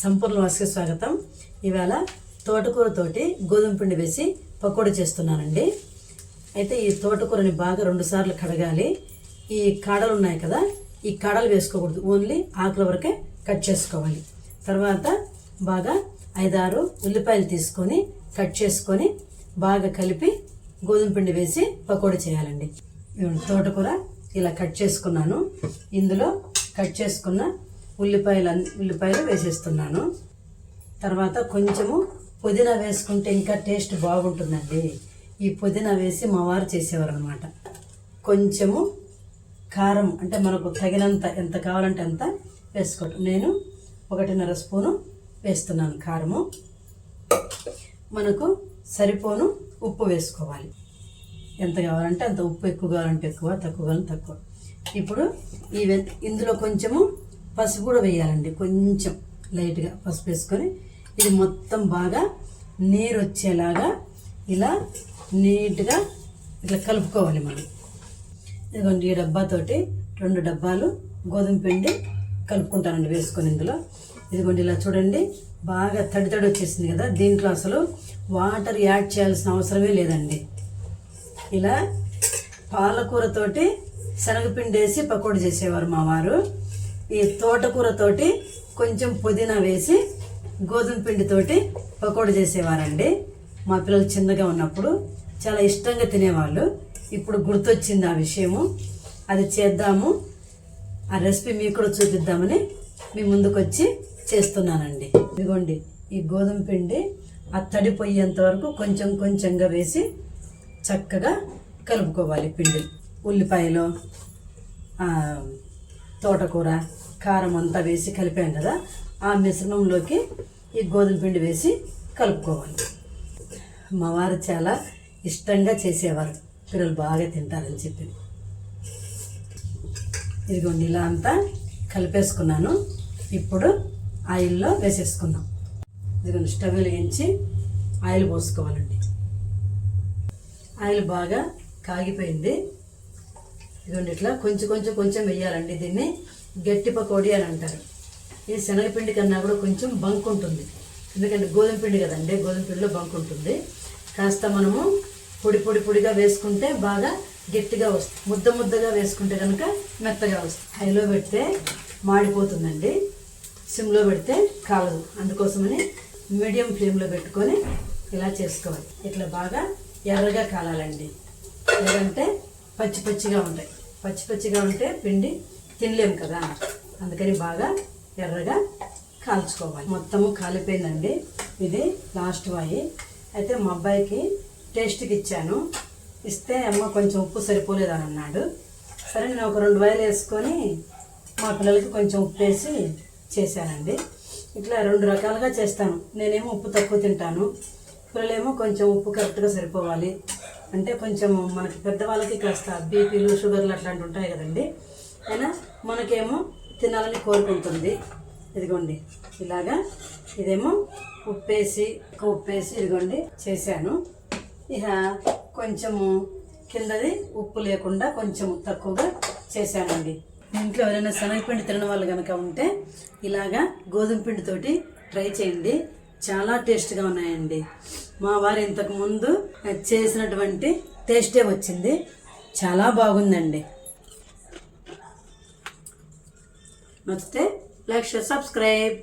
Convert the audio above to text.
సంపూర్ణ వాసుకి స్వాగతం. ఇవాళ తోటకూరతోటి గోధుమ పిండి వేసి పకోడీ చేస్తున్నానండి. అయితే ఈ తోటకూరని బాగా రెండుసార్లు కడగాలి. ఈ కాడలు ఉన్నాయి కదా ఈ కాడలు వేసుకోకూడదు. ఓన్లీ ఆకుల వరకే కట్ చేసుకోవాలి. తర్వాత బాగా ఐదారు ఉల్లిపాయలు తీసుకొని కట్ చేసుకొని బాగా కలిపి గోధుమ పిండి వేసి పకోడీ చేయాలండి. తోటకూర ఇలా కట్ చేసుకున్నాను. ఇందులో కట్ చేసుకున్న ఉల్లిపాయలు ఉల్లిపాయలు వేసేస్తున్నాను. తర్వాత కొంచెము పుదీనా వేసుకుంటే ఇంకా టేస్ట్ బాగుంటుందండి. ఈ పుదీనా వేసి మా వారు చేసేవారు అనమాట కొంచెము కారం అంటే మనకు తగినంత ఎంత కావాలంటే అంత వేసుకోవటం. నేను ఒకటిన్నర స్పూను వేస్తున్నాను కారము. మనకు సరిపోను ఉప్పు వేసుకోవాలి. ఎంత కావాలంటే అంత ఉప్పు ఎక్కువ కావాలంటే ఎక్కువ తక్కువ కావాలంటే తక్కువ. ఇప్పుడు ఈ ఇందులో కొంచెము పసుపు కూడా వేయాలండి. కొంచెం లైట్గా పసుపు వేసుకొని ఇది మొత్తం బాగా నీరు వచ్చేలాగా ఇలా నీట్గా ఇట్లా కలుపుకోవాలి మనం. ఇదిగోండి ఈ డబ్బాతోటి రెండు డబ్బాలు గోధుమ పిండి కలుపుకుంటానండి వేసుకొని ఇందులో. ఇదిగోండి ఇలా చూడండి బాగా తడి తడి వచ్చేసింది కదా. దీంట్లో అసలు వాటర్ యాడ్ చేయాల్సిన అవసరమే లేదండి. ఇలా పాలకూరతోటి శనగపిండి వేసి పకోడీ చేసేవారు మా వారు. ఈ తోటకూరతోటి కొంచెం పుదీనా వేసి గోధుమ పిండితోటి పకోడీ చేసేవారండి. మా పిల్లలు చిన్నగా ఉన్నప్పుడు చాలా ఇష్టంగా తినేవాళ్ళు. ఇప్పుడు గుర్తొచ్చింది ఆ విషయము. అది చేద్దాము. ఆ రెసిపీ మీకు కూడా చూపిద్దామని మీ ముందుకు వచ్చి చేస్తున్నానండి. ఇదిగోండి ఈ గోధుమ పిండి ఆ తడి పోయేంత వరకు కొంచెం కొంచెంగా వేసి చక్కగా కలుపుకోవాలి పిండి. ఉల్లిపాయలు తోటకూర కారం అంతా వేసి కలిపాం కదా ఆ మిశ్రమంలోకి ఈ గోధుమ పిండి వేసి కలుపుకోవాలి. మా వారు చాలా ఇష్టంగా చేసేవారు. పిల్లలు బాగా తింటారని చెప్పి. ఇదిగోండి ఇలా అంతా కలిపేసుకున్నాను. ఇప్పుడు ఆయిల్లో వేసేసుకున్నాం ఇదిగోండి స్టవ్ వెలిగించి ఆయిల్ పోసుకోవాలండి. ఆయిల్ బాగా కాగిపోయింది. ఇదిగోండి ఇట్లా కొంచెం కొంచెం కొంచెం వేయాలండి దీన్ని. గట్టి పకోడీ అని అంటారు. ఈ శనగపిండి కన్నా కూడా కొంచెం బంక్ ఉంటుంది. ఎందుకంటే గోధుమ పిండి కదండి గోధుమ పిండిలో బంక్ ఉంటుంది. కాస్త మనము పొడి పొడి పొడిగా వేసుకుంటే బాగా గట్టిగా వస్తుంది. ముద్ద ముద్దగా వేసుకుంటే కనుక మెత్తగా వస్తుంది. హైలో పెడితే మాడిపోతుందండి. సిమ్లో పెడితే కాలదు. అందుకోసమని మీడియం ఫ్లేమ్లో పెట్టుకొని ఇలా చేసుకోవాలి. ఇట్లా బాగా ఎర్రగా కాలాలండి. లేదంటే పచ్చి పచ్చిగా ఉంటాయి. పచ్చి పచ్చిగా ఉంటే పిండి తినలేము కదా. అందుకని బాగా ఎర్రగా కాల్చుకోవాలి. మొత్తము కాలిపోయిందండి. ఇది లాస్ట్ వాయి. అయితే మా అబ్బాయికి టేస్ట్కి ఇచ్చాను. ఇస్తే అమ్మ కొంచెం ఉప్పు సరిపోలేదని అన్నాడు సరే నేను ఒక రెండు వాయిలు వేసుకొని మా పిల్లలకి కొంచెం ఉప్పు వేసి చేశానండి. ఇట్లా రెండు రకాలుగా చేస్తాను. నేనేమో ఉప్పు తక్కువ తింటాను. పిల్లలేమో కొంచెం ఉప్పు కరెక్ట్గా సరిపోవాలి. అంటే కొంచెం మనకి పెద్దవాళ్ళకి కాస్త బీపీలు షుగర్లు అట్లాంటివి ఉంటాయి కదండి. అయినా మనకేమో తినాలని కోరుకుంటుంది ఇదిగోండి ఇలాగా ఇదేమో ఉప్పేసి ఉప్పేసి ఇదిగోండి చేశాను. ఇక కొంచెము కిందది ఉప్పు లేకుండా కొంచెం తక్కువగా చేశానండి. ఇంట్లో ఎవరైనా శనగపిండి తినని వాళ్ళు కనుక ఉంటే ఇలాగా గోధుమ పిండితోటి ట్రై చేయండి. చాలా టేస్ట్గా ఉన్నాయండి. మా వారు ఇంతకుముందు చేసినటువంటి టేస్టే వచ్చింది. చాలా బాగుందండి. నచ్చితే లైక్ షేర్ సబ్స్క్రైబ్.